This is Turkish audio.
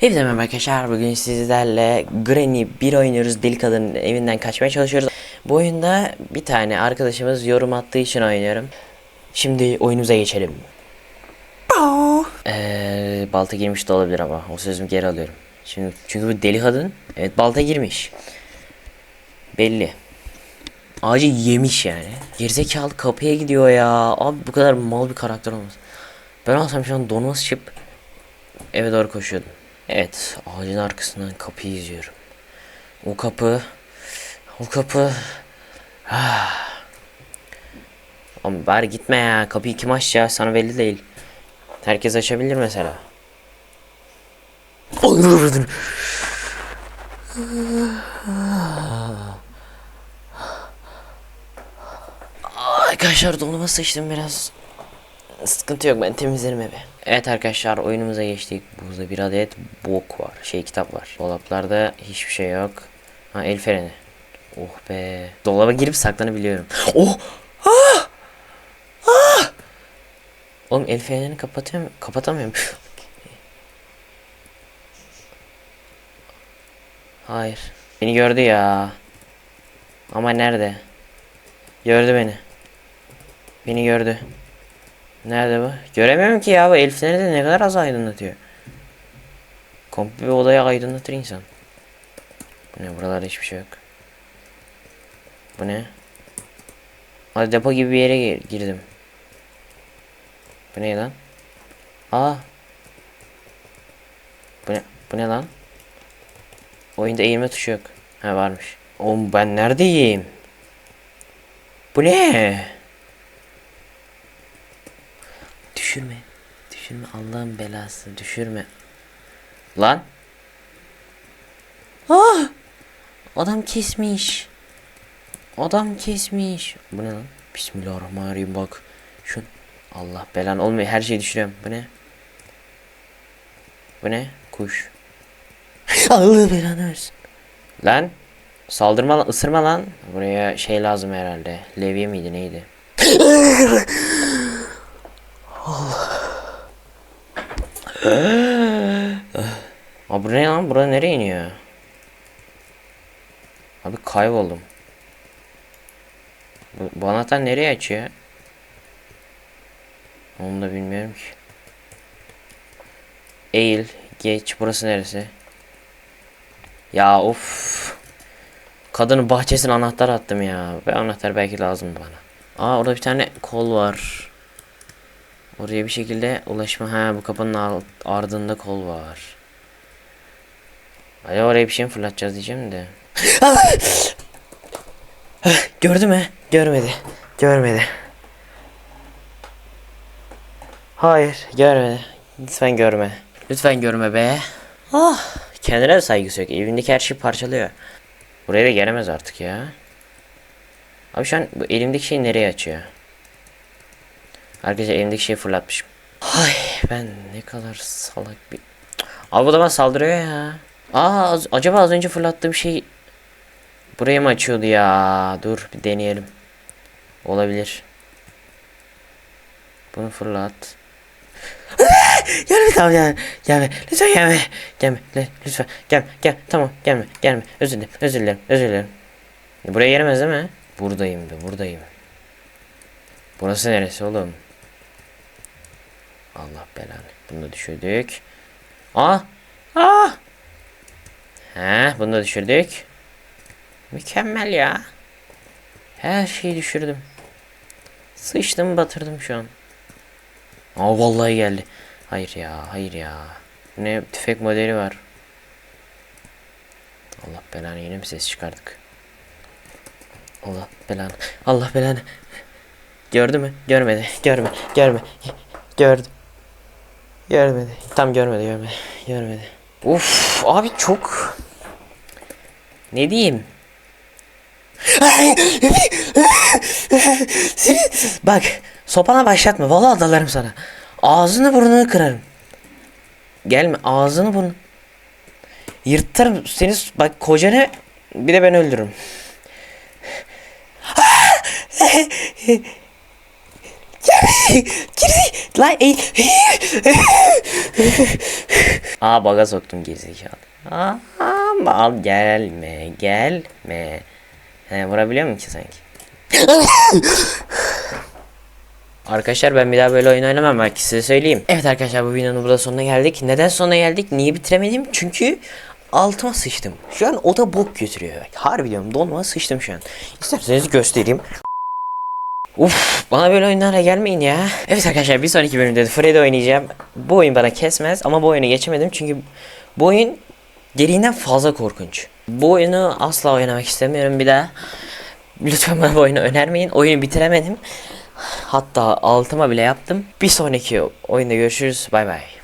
Hepinize merhaba arkadaşlar. Bugün sizlerle Granny bir oynuyoruz. Deli kadının evinden kaçmaya çalışıyoruz. Bu oyunda bir tane arkadaşımız yorum attığı için oynuyorum. Şimdi oyunumuza geçelim. Ee, balta girmiş de olabilir ama o sözümü geri alıyorum. Şimdi çünkü bu deli kadın evet balta girmiş. Belli. Ağacı yemiş yani. Gerizekalı kapıya gidiyor ya. Abi bu kadar mal bir karakter olmaz. Ben olsam şu an donuma sıçıp eve doğru koşuyordum. Evet, ağacın arkasından kapıyı izliyorum. O kapı, o kapı. Ah. Ama bari gitme ya. Kapıyı kim aç ya? Sana belli değil. Herkes açabilir mesela. Arkadaşlar donuma sıçtım biraz. Sıkıntı yok ben temizlerim evi. Evet arkadaşlar oyunumuza geçtik. Burada bir adet bok var. Şey kitap var. Dolaplarda hiçbir şey yok. Ha el freni. Oh be. Dolaba girip saklanabiliyorum. Oh! Ah! Ah! Oğlum el fenerini kapatıyorum. Kapatamıyorum. Hayır. Beni gördü ya. Ama nerede? Gördü beni. Beni gördü. Nerede bu? Göremiyorum ki ya bu el feneri de ne kadar az aydınlatıyor. Komple bir odaya aydınlatır insan. Bu ne buralarda hiçbir şey yok. Bu ne? Hadi depo gibi bir yere gir- girdim. Bu ne lan? Aa. Bu ne? Bu ne lan? Oyunda eğilme tuşu yok. Ha varmış. Oğlum ben neredeyim? Bu ne? Düşürme. Düşürme Allah'ın belası. Düşürme. Lan. Ah! Adam kesmiş. Adam kesmiş. Bu ne lan? Bismillahirrahmanirrahim bak. Şu Allah belan olmuyor. Her şeyi düşürüyorum. Bu ne? Bu ne? Kuş. Allah belanı versin. Lan. Saldırma lan, ısırma lan. Buraya şey lazım herhalde. Levye miydi neydi? Abi bu ne lan? Bura nereye iniyor? Abi kayboldum. Bu, bu anahtar nereye açıyor? Onu da bilmiyorum ki. Eğil, geç. Burası neresi? Ya of. Kadının bahçesine anahtar attım ya. Ve anahtar belki lazım bana. Aa orada bir tane kol var. Oraya bir şekilde ulaşma. Ha bu kapının ardında kol var. Hadi oraya bir şey mi fırlatacağız diyeceğim de. Gördü mü? Görmedi. Görmedi. Hayır, görmedi. Lütfen görme. Lütfen görme be. Ah, kendine de saygısı yok. Evindeki her şeyi parçalıyor. Buraya da gelemez artık ya. Abi şu an bu elimdeki şey nereye açıyor? Arkadaşlar elimdeki şeyi fırlatmışım. Ay ben ne kadar salak bir... Abi bu da bana saldırıyor ya. Aa az- acaba az önce fırlattığım şey buraya mı açıyordu ya? Dur bir deneyelim. Olabilir. Bunu fırlat. gelme tamam gelme. Gelme. Lütfen gelme. Gelme. Lütfen. Gel. Gel. Tamam gelme. Gelme. Özür dilerim. Özür dilerim. Özür dilerim. Buraya gelemez değil mi? Buradayım da buradayım. Burası neresi oğlum? Allah belanı. Bunu da düşürdük. Aa! Aa! He, bunu da düşürdük. Mükemmel ya. Her şeyi düşürdüm. Sıçtım batırdım şu an. Aa vallahi geldi. Hayır ya, hayır ya. Ne tüfek modeli var. Allah belanı yine bir ses çıkardık. Allah belanı. Allah belanı. Gördü mü? Görmedi. Görme. Görme. Gördü. Görmedi. Tam görmedi, görmedi. Görmedi. Uf, abi çok ne diyeyim? Bak sopana başlatma. Vallahi dalarım sana. Ağzını burnunu kırarım. Gelme ağzını burnunu. Yırtarım seni bak kocanı bir de ben öldürürüm. Gel. Girdi. Lan eğil. Aa baga soktum gerizekalı. Aa mal gelme gelme. He vurabiliyor muyum ki sanki? Arkadaşlar ben bir daha böyle oyun oynamam belki size söyleyeyim. Evet arkadaşlar bu videonun burada sonuna geldik. Neden sonuna geldik? Niye bitiremedim? Çünkü altıma sıçtım. Şu an o da bok götürüyor. Harbi diyorum donma sıçtım şu an. İsterseniz göstereyim. Uf bana böyle oyunlara gelmeyin ya. Evet arkadaşlar bir sonraki bölümde de Freddy oynayacağım. Bu oyun bana kesmez ama bu oyunu geçemedim çünkü bu oyun gereğinden fazla korkunç. Bu oyunu asla oynamak istemiyorum bir daha. Lütfen bana bu oyunu önermeyin. Oyunu bitiremedim. Hatta altıma bile yaptım. Bir sonraki oyunda görüşürüz. Bay bay.